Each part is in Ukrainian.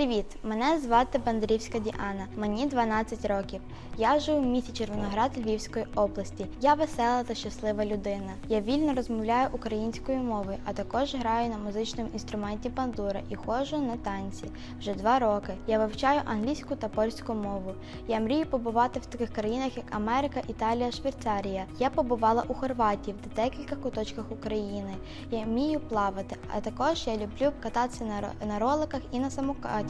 Привіт! Мене звати Бандрівська Діана. Мені 12 років. Я живу в місті Червоноград Львівської області. Я весела та щаслива людина. Я вільно розмовляю українською мовою, а також граю на музичному інструменті бандура і ходжу на танці. Вже два роки. Я вивчаю англійську та польську мову. Я мрію побувати в таких країнах, як Америка, Італія, Швейцарія. Я побувала у Хорватії, в декількох куточках України. Я вмію плавати, а також я люблю кататися на роликах і на самокаті.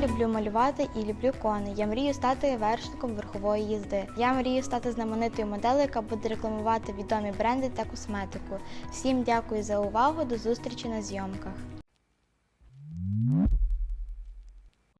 люблю малювати і люблю кони. Я мрію стати вершником верхової їзди. Я мрію стати знаменитою моделлю, яка буде рекламувати відомі бренди та косметику. Всім дякую за увагу. До зустрічі на зйомках.